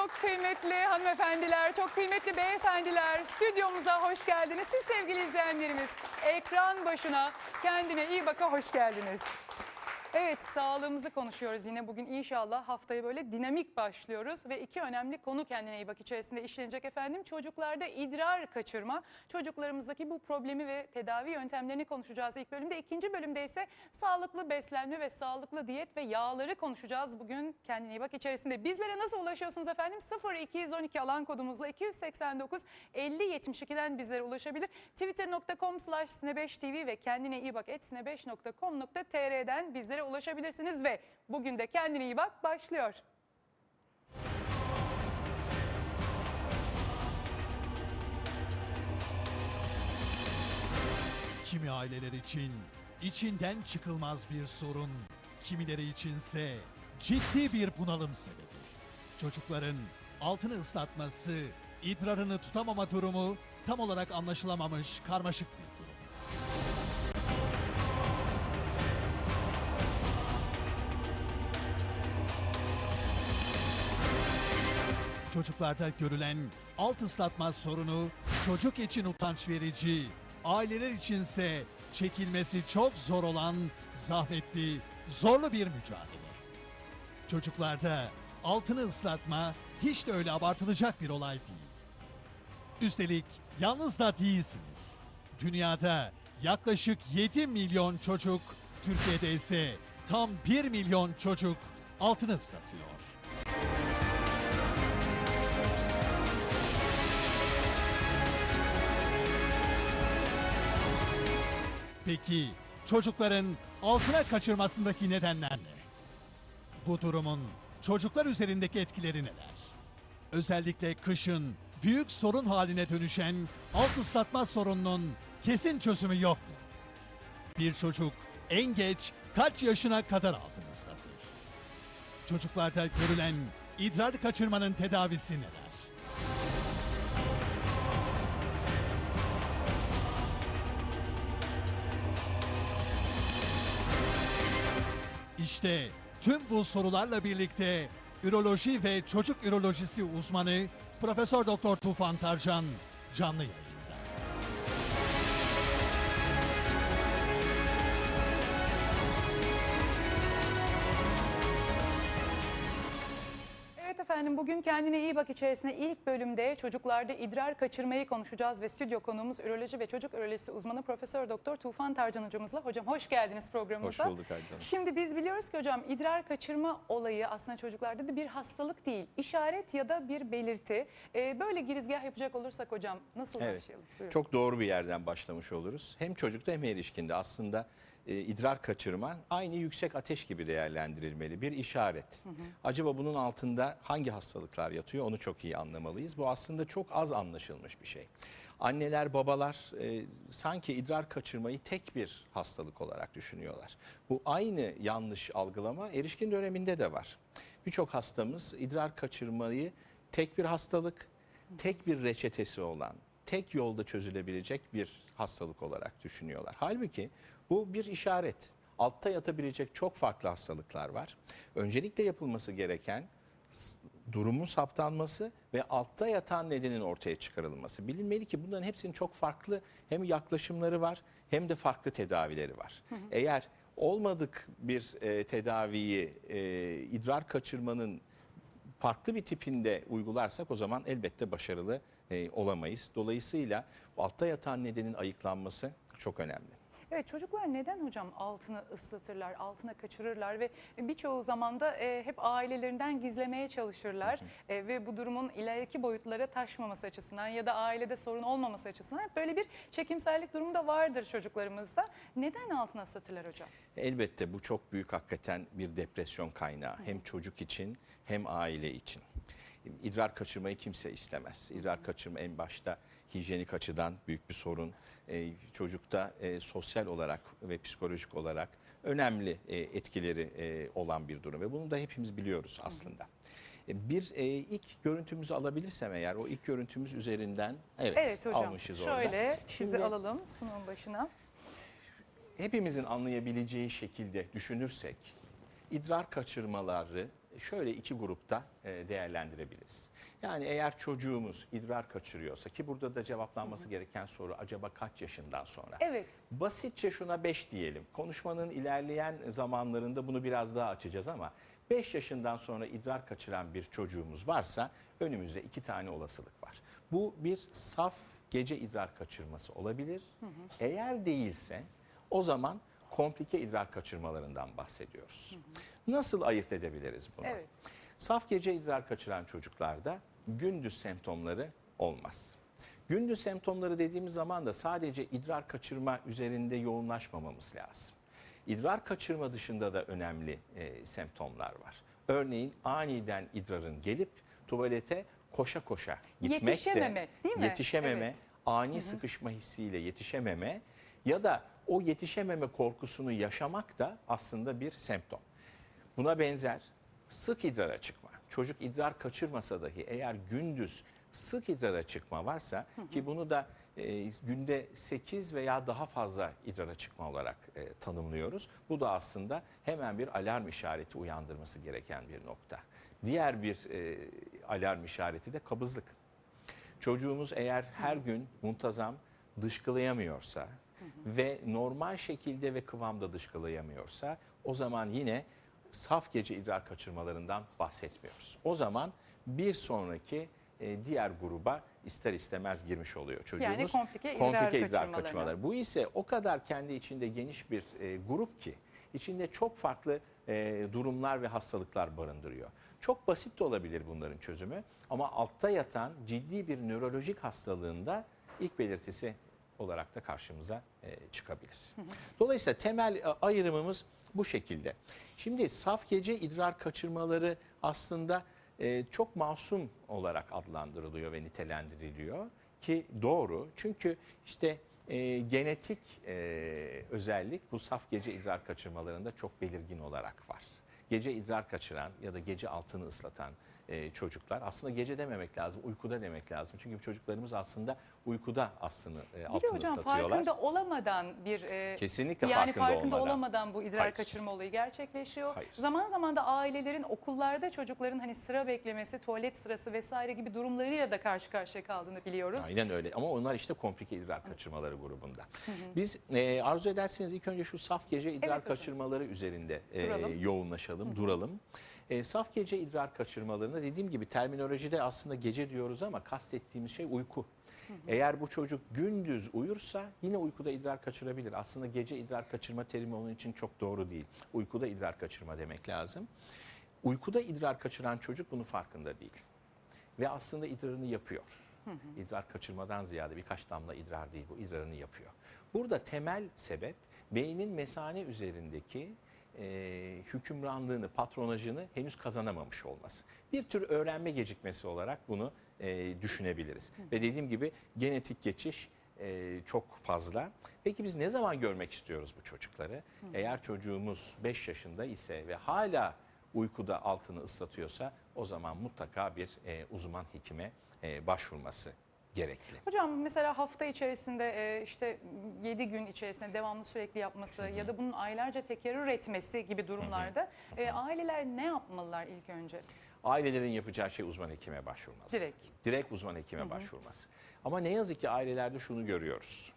Çok kıymetli hanımefendiler, çok kıymetli beyefendiler stüdyomuza hoş geldiniz. Siz sevgili izleyenlerimiz ekran başına kendine iyi baka hoş geldiniz. Evet sağlığımızı konuşuyoruz yine bugün inşallah haftaya böyle dinamik başlıyoruz ve iki önemli konu kendine iyi bak içerisinde işlenecek efendim. Çocuklarda idrar kaçırma, çocuklarımızdaki bu problemi ve tedavi yöntemlerini konuşacağız ilk bölümde. İkinci bölümde ise sağlıklı beslenme ve sağlıklı diyet ve yağları konuşacağız bugün kendine iyi bak içerisinde. Bizlere nasıl ulaşıyorsunuz efendim? 0212 alan kodumuzla 289 50 72'den bizlere ulaşabilir. Twitter.com slash sine5tv ve kendine iyi bak et sine5.com.tr'den bizlere ulaşabilirsiniz ve bugün de kendine iyi bak başlıyor. Kimi aileler için içinden çıkılmaz bir sorun, kimileri içinse ciddi bir bunalım sebebi. Çocukların altını ıslatması, idrarını tutamama durumu tam olarak anlaşılamamış karmaşık bir durum. Çocuklarda görülen alt ıslatma sorunu çocuk için utanç verici, aileler içinse çekilmesi çok zor olan zahmetli, zorlu bir mücadele. Çocuklarda altını ıslatma hiç de öyle abartılacak bir olay değil. Üstelik yalnız da değilsiniz. Dünyada yaklaşık 7 milyon çocuk, Türkiye'de ise tam 1 milyon çocuk altını ıslatıyor. Peki çocukların altına kaçırmasındaki nedenler ne? Bu durumun çocuklar üzerindeki etkileri neler? Özellikle kışın büyük sorun haline dönüşen alt ıslatma sorununun kesin çözümü yok mu? Bir çocuk en geç kaç yaşına kadar altını ıslatır? Çocuklarda görülen idrar kaçırmanın tedavisi neler? İşte tüm bu sorularla birlikte üroloji ve çocuk ürolojisi uzmanı Profesör Doktor Tufan Tarcan canlı yayında. Bugün kendine iyi bak içerisinde ilk bölümde çocuklarda idrar kaçırmayı konuşacağız ve stüdyo konuğumuz üroloji ve çocuk ürolojisi uzmanı Profesör Doktor Tufan Tarcan hocamızla. Hocam hoş geldiniz programımıza. Hoş bulduk Hanım. Şimdi biz biliyoruz ki hocam idrar kaçırma olayı aslında çocuklarda da bir hastalık değil. işaret ya da bir belirti. Ee, böyle girizgah yapacak olursak hocam nasıl Evet. başlayalım? Buyurun. Çok doğru bir yerden başlamış oluruz. Hem çocukta hem erişkinde aslında e, idrar kaçırma aynı yüksek ateş gibi değerlendirilmeli. Bir işaret. Acaba bunun altında hangi hastalıklar yatıyor onu çok iyi anlamalıyız. Bu aslında çok az anlaşılmış bir şey. Anneler, babalar e, sanki idrar kaçırmayı tek bir hastalık olarak düşünüyorlar. Bu aynı yanlış algılama erişkin döneminde de var. Birçok hastamız idrar kaçırmayı tek bir hastalık, tek bir reçetesi olan, tek yolda çözülebilecek bir hastalık olarak düşünüyorlar. Halbuki bu bir işaret. Altta yatabilecek çok farklı hastalıklar var. Öncelikle yapılması gereken durumun saptanması ve altta yatan nedenin ortaya çıkarılması. Bilinmeli ki bunların hepsinin çok farklı hem yaklaşımları var hem de farklı tedavileri var. Eğer olmadık bir e, tedaviyi e, idrar kaçırmanın farklı bir tipinde uygularsak o zaman elbette başarılı e, olamayız. Dolayısıyla altta yatan nedenin ayıklanması çok önemli. Evet çocuklar neden hocam altını ıslatırlar, altına kaçırırlar ve birçoğu zaman da e, hep ailelerinden gizlemeye çalışırlar E, ve bu durumun ileriki boyutlara taşmaması açısından ya da ailede sorun olmaması açısından hep böyle bir çekimsellik durumu da vardır çocuklarımızda. Neden altına ıslatırlar hocam? Elbette bu çok büyük hakikaten bir depresyon kaynağı. Hem çocuk için hem aile için. İdrar kaçırmayı kimse istemez. İdrar kaçırma en başta hijyenik açıdan büyük bir sorun. Ee, çocukta e, sosyal olarak ve psikolojik olarak önemli e, etkileri e, olan bir durum. Ve bunu da hepimiz biliyoruz aslında. E, Bir e, ilk görüntümüzü alabilirsem eğer o ilk görüntümüz üzerinden evet, Evet hocam almışız orada. şöyle sizi Şimdi- alalım sunumun başına. hepimizin anlayabileceği şekilde düşünürsek idrar kaçırmaları şöyle iki grupta e, değerlendirebiliriz. Yani eğer çocuğumuz idrar kaçırıyorsa ki burada da cevaplanması gereken soru acaba kaç yaşından sonra? Evet. Basitçe şuna 5 diyelim. Konuşmanın ilerleyen zamanlarında bunu biraz daha açacağız ama 5 yaşından sonra idrar kaçıran bir çocuğumuz varsa önümüzde iki tane olasılık var. Bu bir saf gece idrar kaçırması olabilir. Eğer değilse o zaman komplike idrar kaçırmalarından bahsediyoruz. Nasıl ayırt edebiliriz bunu? Evet. Saf gece idrar kaçıran çocuklarda gündüz semptomları olmaz. Gündüz semptomları dediğimiz zaman da sadece idrar kaçırma üzerinde yoğunlaşmamamız lazım. İdrar kaçırma dışında da önemli e, semptomlar var. Örneğin aniden idrarın gelip tuvalete koşa koşa gitmek de Yetişememe, değil mi? yetişememe, Evet. ani sıkışma hissiyle yetişememe ya da o yetişememe korkusunu yaşamak da aslında bir semptom. Buna benzer sık idrara çıkma. Çocuk idrar kaçırmasa dahi eğer gündüz sık idrara çıkma varsa ki bunu da e, günde 8 veya daha fazla idrara çıkma olarak e, tanımlıyoruz. Bu da aslında hemen bir alarm işareti uyandırması gereken bir nokta. Diğer bir e, alarm işareti de kabızlık. Çocuğumuz eğer her gün muntazam dışkılayamıyorsa ve normal şekilde ve kıvamda dışkılayamıyorsa o zaman yine saf gece idrar kaçırmalarından bahsetmiyoruz. O zaman bir sonraki e, diğer gruba ister istemez girmiş oluyor çocuğumuz. komplike idrar kaçırmaları. kaçırmaları. Bu ise o kadar kendi içinde geniş bir e, grup ki içinde çok farklı e, durumlar ve hastalıklar barındırıyor. Çok basit de olabilir bunların çözümü ama altta yatan ciddi bir nörolojik hastalığında ilk belirtisi olarak da karşımıza e, çıkabilir. Dolayısıyla temel e, ayrımımız bu şekilde. Şimdi saf gece idrar kaçırmaları aslında e, çok masum olarak adlandırılıyor ve nitelendiriliyor ki doğru. Çünkü işte e, genetik e, özellik bu saf gece idrar kaçırmalarında çok belirgin olarak var. Gece idrar kaçıran ya da gece altını ıslatan e, çocuklar aslında gece dememek lazım, uykuda demek lazım. Çünkü çocuklarımız aslında uykuda aslında e, altını hocam ıslatıyorlar. farkında olamadan bir e, Kesinlikle yani farkında farkında olmadan. olamadan bu idrar Hayır. kaçırma olayı gerçekleşiyor. Hayır. Zaman zaman da ailelerin okullarda çocukların hani sıra beklemesi, tuvalet sırası vesaire gibi durumlarıyla da karşı karşıya kaldığını biliyoruz. Aynen öyle ama onlar işte komplike idrar kaçırmaları grubunda. Biz e, arzu ederseniz ilk önce şu saf gece idrar Evet hocam. kaçırmaları üzerinde e, Duralım. yoğunlaşalım, duralım. E, saf gece idrar kaçırmalarında dediğim gibi terminolojide aslında gece diyoruz ama kastettiğimiz şey uyku. Eğer bu çocuk gündüz uyursa yine uykuda idrar kaçırabilir. Aslında gece idrar kaçırma terimi onun için çok doğru değil. Uykuda idrar kaçırma demek lazım. Uykuda idrar kaçıran çocuk bunun farkında değil ve aslında idrarını yapıyor. İdrar kaçırmadan ziyade birkaç damla idrar değil bu idrarını yapıyor. Burada temel sebep beynin mesane üzerindeki e, hükümranlığını, patronajını henüz kazanamamış olması. Bir tür öğrenme gecikmesi olarak bunu e, düşünebiliriz. Ve dediğim gibi genetik geçiş e, çok fazla. Peki biz ne zaman görmek istiyoruz bu çocukları? Eğer çocuğumuz 5 yaşında ise ve hala uykuda altını ıslatıyorsa o zaman mutlaka bir e, uzman hekime e, başvurması gerekli. Hocam mesela hafta içerisinde e, işte 7 gün içerisinde devamlı sürekli yapması ya da bunun aylarca tekerrür etmesi gibi durumlarda e, aileler ne yapmalılar ilk önce? Ailelerin yapacağı şey uzman hekime başvurması. Direkt. Direkt uzman hekime başvurması. Ama ne yazık ki ailelerde şunu görüyoruz.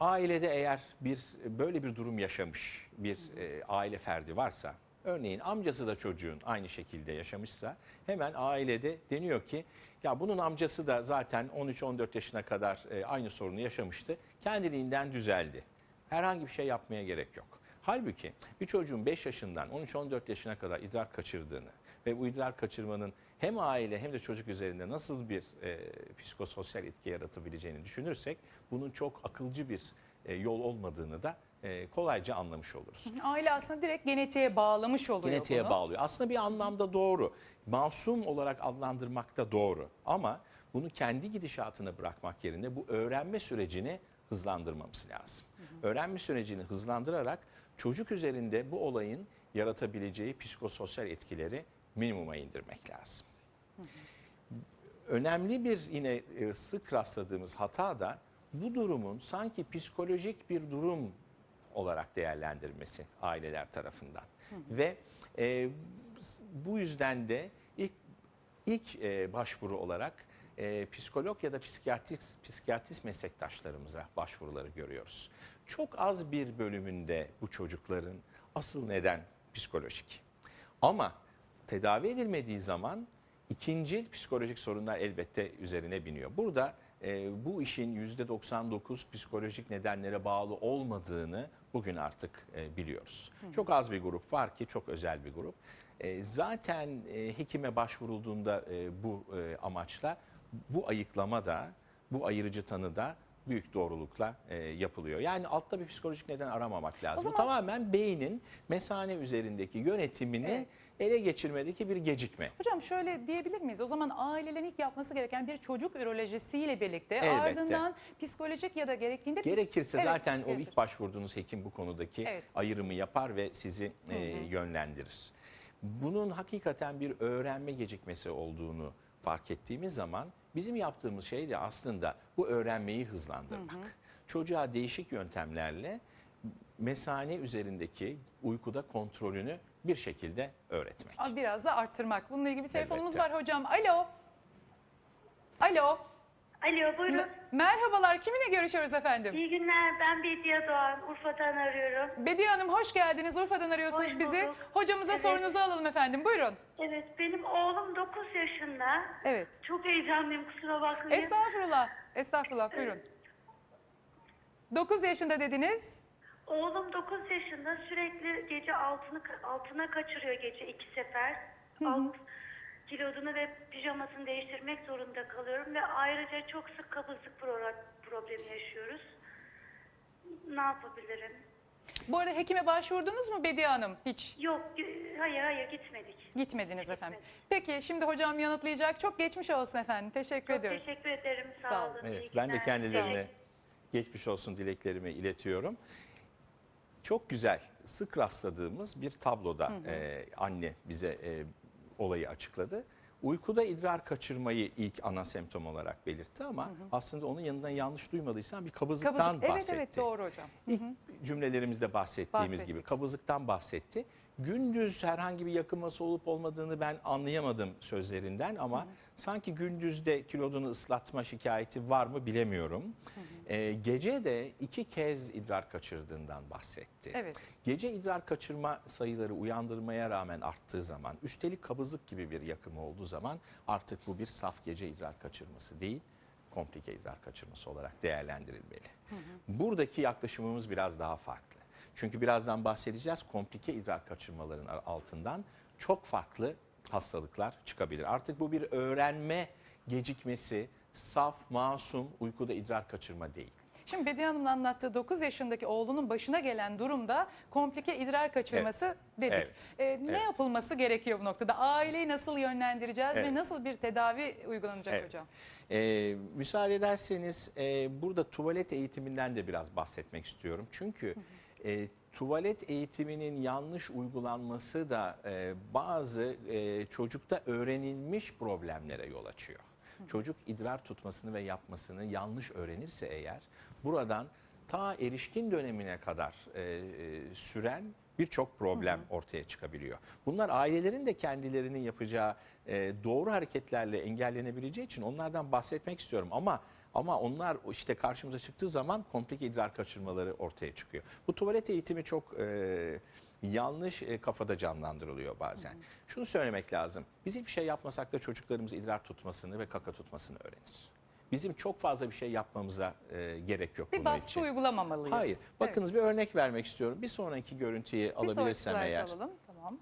Ailede eğer bir böyle bir durum yaşamış bir e, aile ferdi varsa, örneğin amcası da çocuğun aynı şekilde yaşamışsa hemen ailede deniyor ki ya bunun amcası da zaten 13-14 yaşına kadar e, aynı sorunu yaşamıştı. Kendiliğinden düzeldi. Herhangi bir şey yapmaya gerek yok. Halbuki bir çocuğun 5 yaşından 13-14 yaşına kadar idrar kaçırdığını ve bu idrar kaçırmanın hem aile hem de çocuk üzerinde nasıl bir e, psikososyal etki yaratabileceğini düşünürsek bunun çok akılcı bir e, yol olmadığını da e, kolayca anlamış oluruz. Aile aslında direkt genetiğe bağlamış oluyor Genetiğe bunu. bağlıyor. Aslında bir anlamda doğru. Masum olarak adlandırmak da doğru. Ama bunu kendi gidişatına bırakmak yerine bu öğrenme sürecini hızlandırmamız lazım. Öğrenme sürecini hızlandırarak çocuk üzerinde bu olayın yaratabileceği psikososyal etkileri minimuma indirmek lazım. Önemli bir yine e, sık rastladığımız hata da bu durumun sanki psikolojik bir durum olarak değerlendirilmesi aileler tarafından. Ve e, bu yüzden de ilk ilk e, başvuru olarak e, psikolog ya da psikiyatrist, psikiyatrist meslektaşlarımıza başvuruları görüyoruz. Çok az bir bölümünde bu çocukların asıl neden psikolojik. Ama tedavi edilmediği zaman ikinci psikolojik sorunlar elbette üzerine biniyor. Burada e, bu işin %99 psikolojik nedenlere bağlı olmadığını bugün artık e, biliyoruz. Çok az bir grup var ki çok özel bir grup. E, zaten e, hekime başvurulduğunda e, bu e, amaçla bu ayıklama da bu ayırıcı tanı da büyük doğrulukla e, yapılıyor. Yani altta bir psikolojik neden aramamak lazım. zaman- Bu tamamen beynin mesane üzerindeki yönetimini Evet. ele geçirmedeki bir gecikme. Hocam şöyle diyebilir miyiz? O zaman ailelerin ilk yapması gereken bir çocuk ürolojisiyle birlikte Elbette. ardından psikolojik ya da gerektiğinde Gerekirse Evet, zaten o ilk başvurduğunuz hekim bu konudaki Evet. ayrımı yapar ve sizi e, yönlendirir. Bunun hakikaten bir öğrenme gecikmesi olduğunu fark ettiğimiz zaman bizim yaptığımız şey de aslında bu öğrenmeyi hızlandırmak. Çocuğa değişik yöntemlerle mesane üzerindeki uykuda kontrolünü bir şekilde öğretmek. Biraz da arttırmak. Bununla ilgili bir telefonumuz Elbette. var hocam. Alo. Alo. Alo buyurun. Merhabalar. Kiminle görüşüyoruz efendim? İyi günler ben Bediye Doğan Urfa'dan arıyorum. Bediye Hanım hoş geldiniz. Urfa'dan arıyorsunuz Hoş bizi. bulduk. Hocamıza Evet. sorunuzu alalım efendim. Buyurun. Evet benim oğlum 9 yaşında. Evet. Çok heyecanlıyım kusura bakmayın. Estağfurullah. Estağfurullah. Buyurun. 9 yaşında dediniz. Oğlum 9 yaşında sürekli gece altını altına kaçırıyor gece iki sefer. Alt kilodunu ve pijamasını değiştirmek zorunda kalıyorum ve ayrıca çok sık kabızlık pro- problemi yaşıyoruz. Ne yapabilirim? Bu arada hekime başvurdunuz mu Bediye Hanım? Hiç Yok, hayır hayır gitmedik. gitmediniz efendim. Peki şimdi hocam yanıtlayacak. Çok geçmiş olsun efendim. Teşekkür Çok ediyoruz. teşekkür ederim. Sağ, Sağ olun. olun. Evet, iyi ben de günler. kendilerine geçmiş olsun dileklerimi iletiyorum. Çok güzel, sık rastladığımız bir tabloda e, anne bize e, olayı açıkladı. Uykuda idrar kaçırmayı ilk ana semptom olarak belirtti ama aslında onun yanından yanlış duymadıysam bir kabızlıktan Kabızlık. Evet bahsetti. evet doğru hocam. İlk cümlelerimizde bahsettiğimiz Bahsettik. gibi kabızlıktan bahsetti. Gündüz herhangi bir yakınması olup olmadığını ben anlayamadım sözlerinden ama sanki gündüzde kilodunu ıslatma şikayeti var mı bilemiyorum. Ee, gece de iki kez idrar kaçırdığından bahsetti. Evet. Gece idrar kaçırma sayıları uyandırmaya rağmen arttığı zaman, üstelik kabızlık gibi bir yakımı olduğu zaman artık bu bir saf gece idrar kaçırması değil, komplike idrar kaçırması olarak değerlendirilmeli. Buradaki yaklaşımımız biraz daha farklı. Çünkü birazdan bahsedeceğiz komplike idrar kaçırmaların altından çok farklı hastalıklar çıkabilir. Artık bu bir öğrenme gecikmesi, saf, masum uykuda idrar kaçırma değil. Şimdi Bediye Hanım'ın anlattığı 9 yaşındaki oğlunun başına gelen durumda komplike idrar kaçırması Evet. dedik. Evet. Ee, ne Evet. yapılması gerekiyor bu noktada? Aileyi nasıl yönlendireceğiz ve Evet. nasıl bir tedavi uygulanacak Evet. hocam? Ee, müsaade ederseniz e, burada tuvalet eğitiminden de biraz bahsetmek istiyorum. Çünkü e, tuvalet eğitiminin yanlış uygulanması da e, bazı e, çocukta öğrenilmiş problemlere yol açıyor. Çocuk idrar tutmasını ve yapmasını yanlış öğrenirse eğer buradan ta erişkin dönemine kadar e, e, süren birçok problem ortaya çıkabiliyor. Bunlar ailelerin de kendilerinin yapacağı e, doğru hareketlerle engellenebileceği için onlardan bahsetmek istiyorum ama ama onlar işte karşımıza çıktığı zaman komplike idrar kaçırmaları ortaya çıkıyor. Bu tuvalet eğitimi çok e, yanlış e, kafada canlandırılıyor bazen. Şunu söylemek lazım. Biz hiçbir şey yapmasak da çocuklarımız idrar tutmasını ve kaka tutmasını öğrenir. Bizim çok fazla bir şey yapmamıza e, gerek yok Bir baskı için. uygulamamalıyız. Hayır. Evet. Bakınız bir örnek vermek istiyorum. Bir sonraki görüntüyü Bir sonraki alabilirsem slide eğer. alalım. Tamam.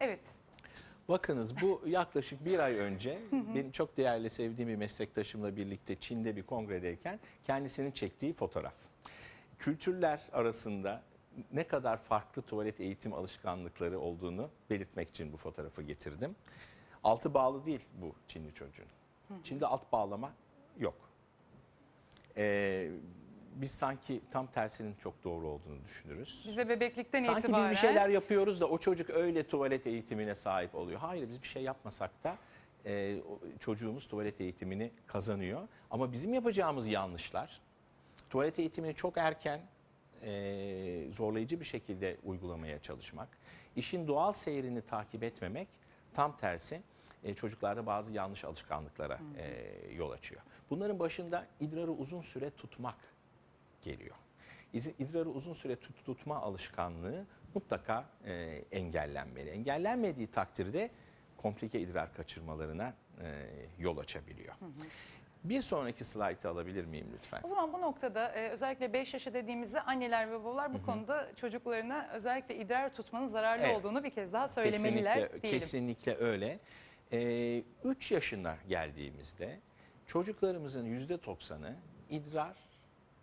Evet. Bakınız bu yaklaşık bir ay önce benim çok değerli sevdiğim bir meslektaşımla birlikte Çin'de bir kongredeyken kendisinin çektiği fotoğraf. Kültürler arasında ne kadar farklı tuvalet eğitim alışkanlıkları olduğunu belirtmek için bu fotoğrafı getirdim. Altı bağlı değil bu Çinli çocuğun. Çin'de alt bağlama yok. Ee, biz sanki tam tersinin çok doğru olduğunu düşünürüz. Biz de bebeklikten Sanki itibaren biz bir şeyler yapıyoruz da o çocuk öyle tuvalet eğitimine sahip oluyor. Hayır biz bir şey yapmasak da e, çocuğumuz tuvalet eğitimini kazanıyor. Ama bizim yapacağımız yanlışlar tuvalet eğitimini çok erken e, zorlayıcı bir şekilde uygulamaya çalışmak, işin doğal seyrini takip etmemek tam tersi e, çocuklarda bazı yanlış alışkanlıklara e, yol açıyor. Bunların başında idrarı uzun süre tutmak geliyor. İdrarı uzun süre tut- tutma alışkanlığı mutlaka e, engellenmeli. Engellenmediği takdirde komplike idrar kaçırmalarına e, yol açabiliyor. Bir sonraki slaytı alabilir miyim lütfen? O zaman bu noktada e, özellikle 5 yaşı dediğimizde anneler ve babalar bu konuda çocuklarına özellikle idrar tutmanın zararlı Evet. olduğunu bir kez daha söylemeliler Kesinlikle, diyelim. kesinlikle öyle. 3 yaşına geldiğimizde çocuklarımızın %90'ı idrar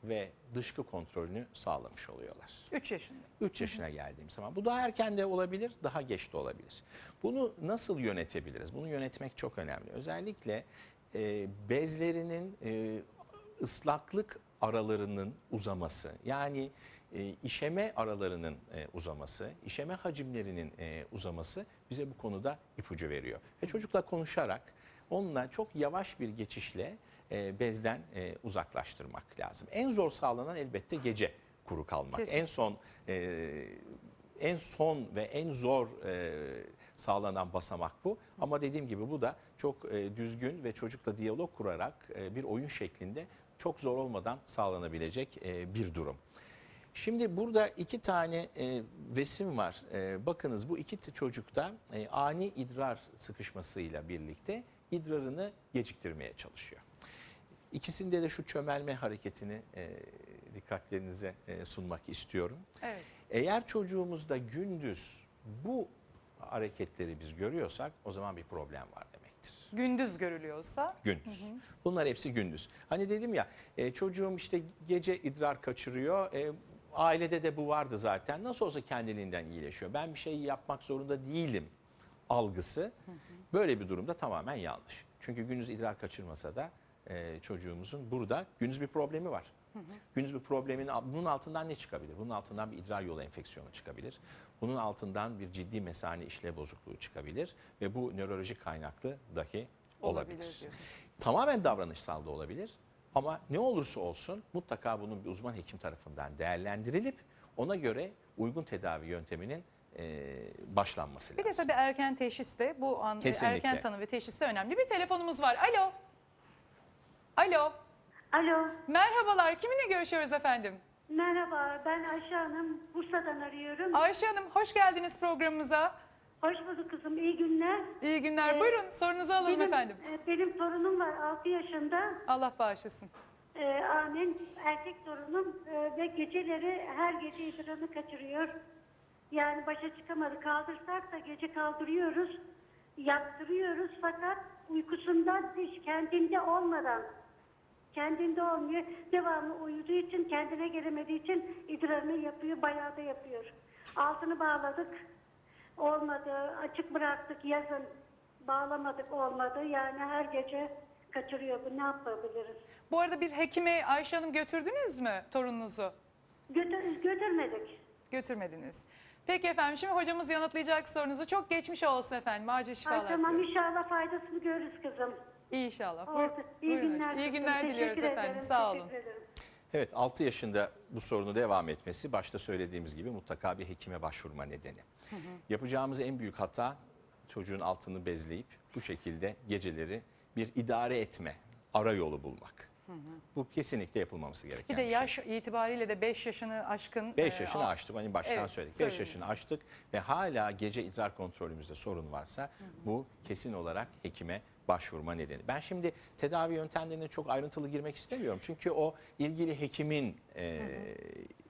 ve dışkı kontrolünü sağlamış oluyorlar. 3 yaşında. 3 yaşına geldiğim zaman. Bu daha erken de olabilir, daha geç de olabilir. Bunu nasıl yönetebiliriz? Bunu yönetmek çok önemli. Özellikle e, bezlerinin e, ıslaklık aralarının uzaması, yani e, işeme aralarının e, uzaması, işeme hacimlerinin e, uzaması bize bu konuda ipucu veriyor. Ve çocukla konuşarak onunla çok yavaş bir geçişle e, bezden e, uzaklaştırmak lazım. En zor sağlanan elbette gece kuru kalmak. Kesin. En son e, en son ve en zor e, sağlanan basamak bu. Ama dediğim gibi bu da çok e, düzgün ve çocukla diyalog kurarak e, bir oyun şeklinde çok zor olmadan sağlanabilecek e, bir durum. Şimdi burada iki tane e, resim var. E, bakınız bu iki çocukta e, ani idrar sıkışmasıyla birlikte idrarını geciktirmeye çalışıyor. İkisinde de şu çömelme hareketini e, dikkatlerinize e, sunmak istiyorum. Evet. Eğer çocuğumuzda gündüz bu hareketleri biz görüyorsak o zaman bir problem var demektir. Gündüz görülüyorsa Gündüz. Bunlar hepsi gündüz. Hani dedim ya e, çocuğum işte gece idrar kaçırıyor. E, ailede de bu vardı zaten. Nasıl olsa kendiliğinden iyileşiyor. Ben bir şey yapmak zorunda değilim algısı. Böyle bir durumda tamamen yanlış. Çünkü gündüz idrar kaçırmasa da e, çocuğumuzun burada gündüz bir problemi var. Gündüz bir problemin bunun altından ne çıkabilir? Bunun altından bir idrar yolu enfeksiyonu çıkabilir. Bunun altından bir ciddi mesane işlev bozukluğu çıkabilir ve bu nörolojik kaynaklı dahi olabilir. olabilir diyorsunuz. Tamamen davranışsal da olabilir. Ama ne olursa olsun mutlaka bunun bir uzman hekim tarafından değerlendirilip ona göre uygun tedavi yönteminin e, başlanması Bir de lazım. tabii erken teşhis de bu an Kesinlikle. erken tanı ve teşhis de önemli. Bir telefonumuz var. Alo. Alo. Alo, Merhabalar. Kiminle görüşüyoruz efendim? merhaba. Ben Ayşe Hanım. Bursa'dan arıyorum. Ayşe Hanım hoş geldiniz programımıza. Hoş bulduk kızım. İyi günler. İyi günler. Ee, Buyurun sorunuzu alalım Benim, efendim. e, benim torunum var 6 yaşında. Allah bağışlasın. E, amin. Erkek torunum e, ve geceleri her gece idrarını kaçırıyor. Yani başa çıkamadı. Kaldırsak da gece kaldırıyoruz. Yattırıyoruz fakat uykusundan hiç kendinde olmadan kendinde olmuyor. Devamlı uyuduğu için kendine gelemediği için idrarını yapıyor. Bayağı da yapıyor. Altını bağladık. Olmadı. Açık bıraktık yazın. Bağlamadık olmadı. Yani her gece kaçırıyor bu. Ne yapabiliriz? Bu arada bir hekime Ayşe Hanım götürdünüz mü torununuzu? Götür, götürmedik. Götürmediniz. Peki efendim şimdi hocamız yanıtlayacak sorunuzu. Çok geçmiş olsun efendim. Acil şifalar Ay, tamam inşallah faydasını görürüz kızım. İnşallah. Buyur- Oldu. İyi buyurun günler. hocam. İyi günler diliyoruz Teşekkür efendim. ederim, Sağ olun. teşekkür ederim. Evet 6 yaşında bu sorunu devam etmesi başta söylediğimiz gibi mutlaka bir hekime başvurma nedeni. Yapacağımız en büyük hata çocuğun altını bezleyip bu şekilde geceleri bir idare etme, ara yolu bulmak. Bu kesinlikle yapılmaması gereken Bir bir, de şey. yaş itibariyle de 5 yaşını aşkın. 5 e, yaşını a- aştık. Hani baştan Evet, söyledik. 5 söylediniz. yaşını aştık ve hala gece idrar kontrolümüzde sorun varsa bu kesin olarak hekime başvurma nedeni. Ben şimdi tedavi yöntemlerine çok ayrıntılı girmek istemiyorum. Çünkü o ilgili hekimin e,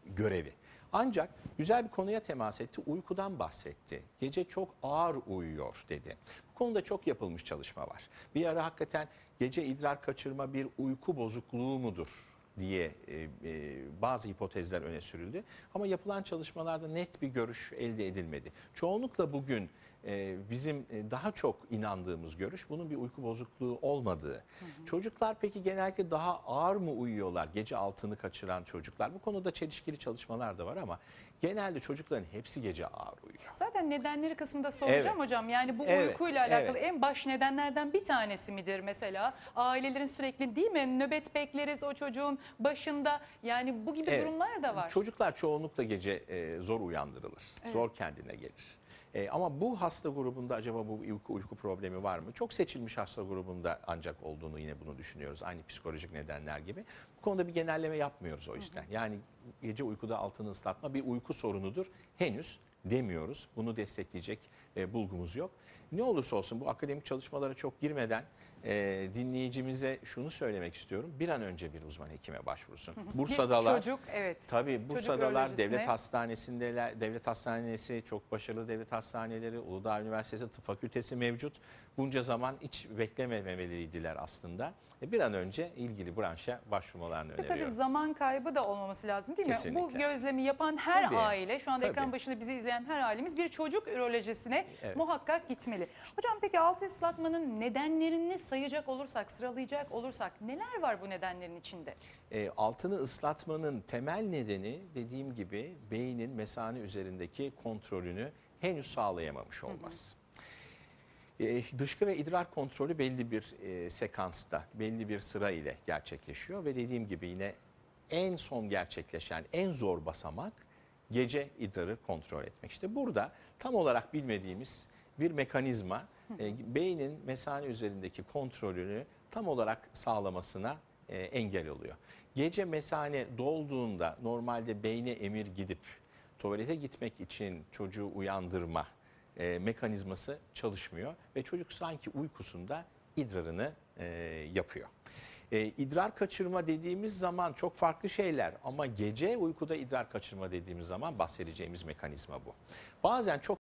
görevi. Ancak güzel bir konuya temas etti. Uykudan bahsetti. Gece çok ağır uyuyor dedi. Bu konuda çok yapılmış çalışma var. Bir ara hakikaten gece idrar kaçırma bir uyku bozukluğu mudur? diye e, e, bazı hipotezler öne sürüldü. Ama yapılan çalışmalarda net bir görüş elde edilmedi. Çoğunlukla bugün e, bizim e, daha çok inandığımız görüş bunun bir uyku bozukluğu olmadığı. Çocuklar peki genellikle daha ağır mı uyuyorlar? Gece altını kaçıran çocuklar. Bu konuda çelişkili çalışmalar da var ama genelde çocukların hepsi gece ağır uyuyor. Zaten nedenleri kısmında soracağım Evet. hocam. Yani bu Evet, uykuyla alakalı evet. en baş nedenlerden bir tanesi midir mesela? Ailelerin sürekli değil mi nöbet bekleriz o çocuğun başında. Yani bu gibi Evet. durumlar da var. Çocuklar çoğunlukla gece e, zor uyandırılır. Zor kendine gelir. E, ama bu hasta grubunda acaba bu uyku, uyku problemi var mı? Çok seçilmiş hasta grubunda ancak olduğunu yine bunu düşünüyoruz. Aynı psikolojik nedenler gibi. Bu konuda bir genelleme yapmıyoruz o yüzden. Yani gece uykuda altını ıslatma bir uyku sorunudur. Henüz demiyoruz. Bunu destekleyecek e, bulgumuz yok. Ne olursa olsun bu akademik çalışmalara çok girmeden e, dinleyicimize şunu söylemek istiyorum. Bir an önce bir uzman hekime başvursun. Bursa'dalar. Çocuk evet. Tabii Bursa'dalar ürolojisine. devlet hastanesindeler. Devlet hastanesi çok başarılı devlet hastaneleri. Uludağ Üniversitesi Tıp Fakültesi mevcut. Bunca zaman hiç beklememeliydiler aslında. E, Bir an önce ilgili branşa başvurmalarını tabii öneriyorum. zaman kaybı da olmaması lazım değil mi? Bu Kesinlikle. gözlemi yapan her Tabii, aile, şu anda tabii. ekran başında bizi izleyen her ailemiz bir çocuk ürolojisine Evet. muhakkak gitmeli. Hocam peki altı ıslatmanın nedenlerini sayacak olursak, sıralayacak olursak neler var bu nedenlerin içinde? E, altını ıslatmanın temel nedeni dediğim gibi beynin mesane üzerindeki kontrolünü henüz sağlayamamış olması. E, dışkı ve idrar kontrolü belli bir e, sekansta, belli bir sıra ile gerçekleşiyor ve dediğim gibi yine en son gerçekleşen en zor basamak gece idrarı kontrol etmek. İşte burada tam olarak bilmediğimiz bir mekanizma e, beynin mesane üzerindeki kontrolünü tam olarak sağlamasına e, engel oluyor. Gece mesane dolduğunda normalde beyne emir gidip tuvalete gitmek için çocuğu uyandırma e, mekanizması çalışmıyor ve çocuk sanki uykusunda idrarını e, yapıyor. E, idrar kaçırma dediğimiz zaman çok farklı şeyler ama gece uykuda idrar kaçırma dediğimiz zaman bahsedeceğimiz mekanizma bu. Bazen çok